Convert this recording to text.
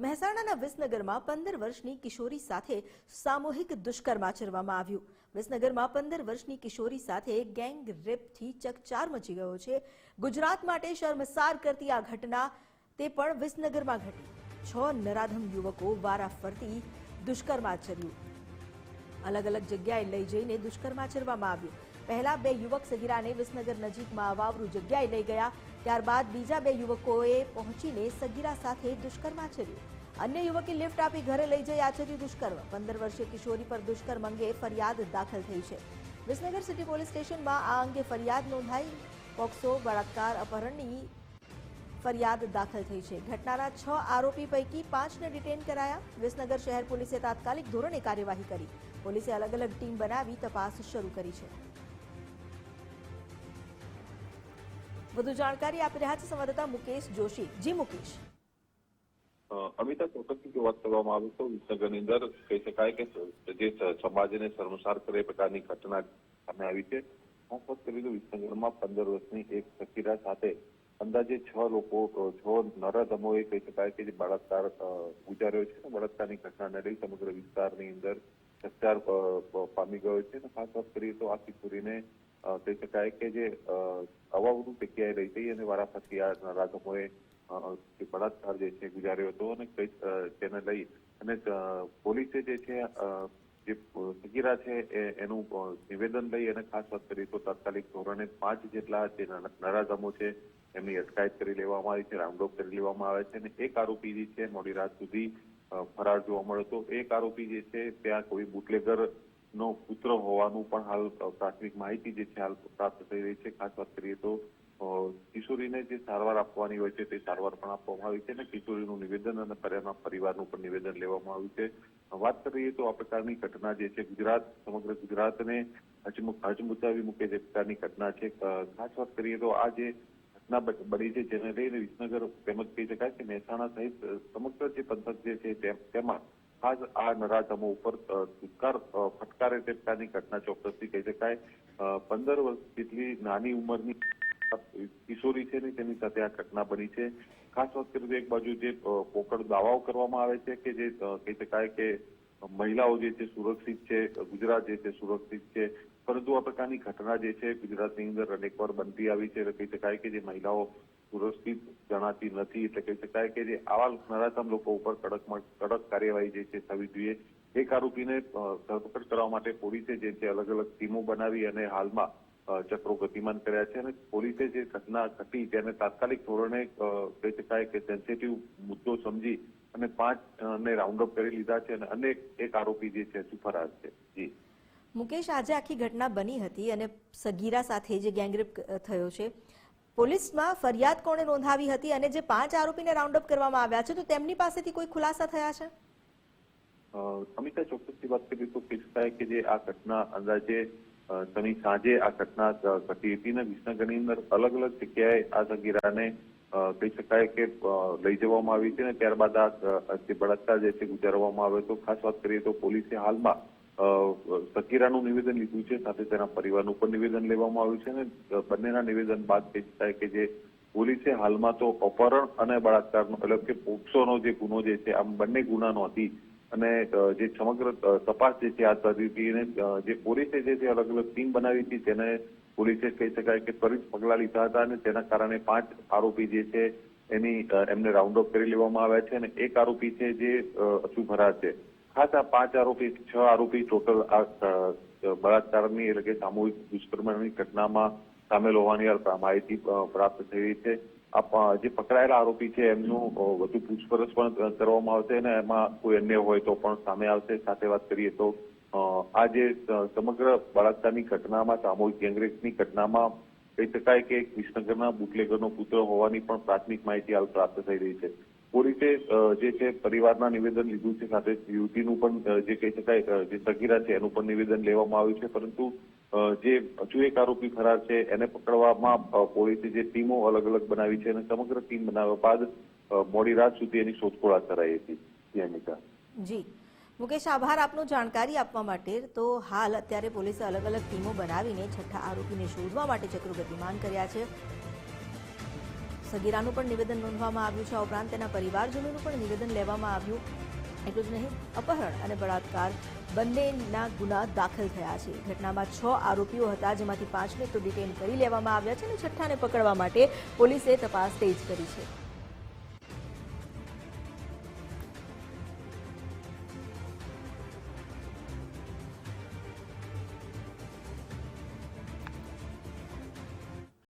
મહેસાણાના વિસનગરમાં પંદર વર્ષની કિશોરી સાથે સામૂહિક દુષ્કર્મ આચરવામાં આવ્યું. વિસનગરમાં પંદર વર્ષની કિશોરી સાથે ગેંગ રેપથી ચકચાર મચી ગયો છે. ગુજરાત માટે શર્મસાર કરતી આ ઘટના તે પણ વિસનગરમાં ઘટી. છ નરાધમ યુવકો વારાફરતી દુષ્કર્મ આચર્યું. અલગ અલગ જગ્યાએ લઈ જઈને દુષ્કર્મ આચરવામાં આવ્યું. પહેલા બે યુવક સગીરાને વિસનગર નજીકમાં વાવરૂ જગ્યાએ લઈ ગયા. ત્યારબાદ બીજા બે યુવકોએ પહોંચીને સગીરા સાથે દુષ્કર્મ આચર્યું. અન્ય યુવકે લિફ્ટ આપી ઘરે લઈ જઈ આચર્યું દુષ્કર્મ. પંદર વર્ષીય કિશોરી પર દુષ્કર્મ અંગે ફરિયાદ દાખલ થઈ છે. વિસનગર સિટી પોલીસ સ્ટેશનમાં આ અંગે ફરિયાદ નોંધાઈ. પોક્સો, બળાત્કાર, અપહરણની ફરિયાદ દાખલ થઈ છે. ઘટનાના છ આરોપી પૈકી પાંચને ડિટેન કરાયા. વિસનગર શહેર પોલીસે તાત્કાલિક ધોરણે કાર્યવાહી કરી. પોલીસે અલગ અલગ ટીમ બનાવી તપાસ શરૂ કરી છે. વધુ જાણકારી આપી રહ્યા છે સંવાદદાતા મુકેશ જોશી. જી, મુકેશ. અમિતા ચોક્કસથી જો વાત કરવામાં આવે તો વિસનગરની અંદર કહી શકાય કે જે સમાજને શર્મસાર કરે પ્રકારની ઘટના સામે આવી છે. ખાસ કરીએ તો વિસનગરમાં પંદર વર્ષની એક સકીરા સાથે અંદાજે છ લોકો છ નરધમોએ કહી શકાય કે જે બળાત્કાર ગુજાર્યો છે. બળાત્કારની ઘટનાને લઈ સમગ્ર વિસ્તારની અંદર ચકચાર પામી ગયો છે ખાસ વાત કરીએ તો આ અ, કહી શકાય કે જે અવાવરૂ જગ્યાએ લઈ હતી અને વારાફરતી આ નરાધમોએ બળાત્કાર જે છે ગુજાર્યો હતો અને કઈ તેને લઈ અને પોલીસે જે છે જે સગીરા છે એનું નિવેદન લઈ અને ખાસ વાત કરીએ તો તાત્કાલિક ધોરણે પાંચ જેટલા જે નર- નરાધમો છે એમની અટકાયત કરી લેવામાં આવી છે રાઉન્ડ અપ કરી લેવામાં આવે છે અને એક આરોપી જે છે મોડી રાત સુધી ફરાર જોવા મળ્યો હતો એક આરોપી જે છે, ત્યાં કોઈ બુટલેગર નો પુત્ર હોવાનું પણ હાલ પ્રાથમિક માહિતી જે છે, હાલ પ્રાપ્ત થઈ રહી છે. ખાસ વાત કરીએ તો કિશોરીને જે સારવાર આપવાની હોય છે, તે સારવાર પણ આપવામાં આવી છે અને કિશોરીનું નિવેદન અને પરિવારના પરિવારનું પણ નિવેદન લેવામાં આવ્યું છે. વાત કરીએ તો આ પ્રકારની ઘટના જે છે, ગુજરાત, સમગ્ર ગુજરાતને હચમુ- હચમચાવી મૂકે તે પ્રકારની ઘટના છે. ખાસ વાત કરીએ તો આ જે ઘટના બ- બની છે, જેને લઈને વિસનગર તેમજ કહી શકાય કે મહેસાણા સહિત સમગ્ર જે પંથક જે છે, તેમાં ખાસ આ નરાધમો ઉપર ધુકાર ફટકારે તે ઘટના ચોક્કસથી કહી શકાય. પંદર વર્ષ જેટલી નાની ઉંમરની કિશોરી છે ને તેની સાથે આ ઘટના બની છે. ખાસ વાત કરીએ તો એક બાજુ જે પોકળ દાવાઓ કરવામાં આવે છે કે જે કહી શકાય કે મહિલાઓ જે છે સુરક્ષિત છે, ગુજરાત જે છે સુરક્ષિત છે પરંતુ આ પ્રકારની ઘટના જે છે, ગુજરાતની અંદર અનેકવાર બનતી આવી છે એટલે કહી શકાય કે જે મહિલાઓ સુરક્ષિત જણાતી નથી એટલે કહી શકાય કે જે આવા નરાધમ લોકો ઉપર કડકમાં કડક કાર્યવાહી જે છે થવી જોઈએ. એક આરોપીને ધરપકડ કરવા માટે પોલીસે જે છે અલગ અલગ ટીમો બનાવી અને હાલમાં ચક્રો ગતિમાન કર્યા છે અને પોલીસે જે ઘટના ઘટી તેને તાત્કાલિક ધોરણે કહી શકાય કે સેન્સિટિવ મુદ્દો સમજી અને પાંચ ને રાઉન્ડ અપ કરી લીધા છે અને અનેક એક આરોપી જે છે હજુ ફરાર છે. જી. મુકેશ આજે આખી ઘટના બની હતી અને સગીરા સાથે જે ગેંગરેપ થયો છે, પોલીસમાં ફરિયાદ કોણે નોંધાવી હતી અને જે પાંચ આરોપીને રાઉન્ડ અપ કરવામાં આવ્યા છે, તો તેમની પાસેથી કોઈ ખુલાસા થયા છે? અમિતા ચોક્કસથી વાત કરીએ તો શકાય કે જે આ ઘટના અંદાજે શનિ સાંજે આ ઘટના ઘટી હતી ને વિસનગરની અંદર અલગ અલગ જગ્યાએ આ સગીરાને કહી શકાય કે લઈ જવામાં આવી છે ને ત્યારબાદ આ જે બળાત્કાર જે છે, ગુજારવામાં આવ્યો તો ખાસ વાત કરીએ તો પોલીસે હાલમાં અ, સગીરાનું નિવેદન લીધું છે સાથે તેના પરિવારનું પણ નિવેદન લેવામાં આવ્યું છે અને બંનેના નિવેદન બાદ શકાય કે જે પોલીસે હાલમાં તો અપહરણ અને બળાત્કારનો એટલે કે પોક્સોનો જે ગુનો જે છે આમ બંને ગુના નોંધી અને જે સમગ્ર તપાસ જે છે હાથ ધરી હતી અને જે પોલીસે જે છે અલગ અલગ ટીમ બનાવી હતી તેને પોલીસે કહી શકાય કે ત્વરિત પગલાં લીધા હતા અને તેના કારણે પાંચ આરોપી જે છે એની એમને રાઉન્ડ અપ કરી લેવામાં આવ્યા છે અને એક આરોપી છે જે અ, હજુ છે. ખાસ આ પાંચ આરોપી, છ આરોપી ટોટલ આ બળાત્કારની એટલે કે સામૂહિક દુષ્કર્મની ઘટનામાં સામેલ હોવાની માહિતી પ્રાપ્ત થઈ રહી છે જે પકડાયેલા આરોપી છે એમનું વધુ પૂછપરછ પણ કરવામાં આવશે અને એમાં કોઈ અન્ય હોય તો પણ સામે આવશે. સાથે વાત કરીએ તો આ જે સમગ્ર બળાત્કારની ઘટનામાં, સામૂહિક ગેંગરેપની ઘટનામાં કહી શકાય કે એક બુટલેગરનો પુત્ર હોવાની પણ પ્રાથમિક માહિતી હાલ પ્રાપ્ત થઈ રહી છે. પોલીસે જે છે પરિવારના નિવેદન લીધું છે, સાથે યુવતીનું પણ જે કહી શકાય જે સગીરા છે, એનું પણ નિવેદન લેવામાં આવ્યું છે. પરંતુ જે હજુ એક આરોપી ફરાર છે, એને પકડવામાં પોલીસે જે ટીમો અલગ અલગ બનાવી છે અને સમગ્ર ટીમ બનાવ્યા બાદ મોડી રાત સુધી એની શોધખોળ હાથ ધરાઈ હતી. અમિતા જી. મુકેશ, આભાર આપનો જાણકારી આપવા માટે. તો હાલ અત્યારે પોલીસે અલગ અલગ ટીમો બનાવીને છઠ્ઠા આરોપીને શોધવા માટે ચક્રો ગતિમાન કર્યા છે. સગીરાનું પણ નિવેદન નોંધવામાં આવ્યું છે આ ઉપરાંત તેના પરિવારજનોનું પણ નિવેદન લેવામાં આવ્યું. એટલું જ નહીં, અપહરણ અને બળાત્કાર બંનેના ગુના દાખલ થયા છે. ઘટનામાં છ આરોપીઓ હતા, જેમાંથી પાંચને તો ડિટેન કરી લેવામાં આવ્યા છે અને છઠ્ઠાને પકડવા માટે પોલીસે તપાસ તેજ કરી છે.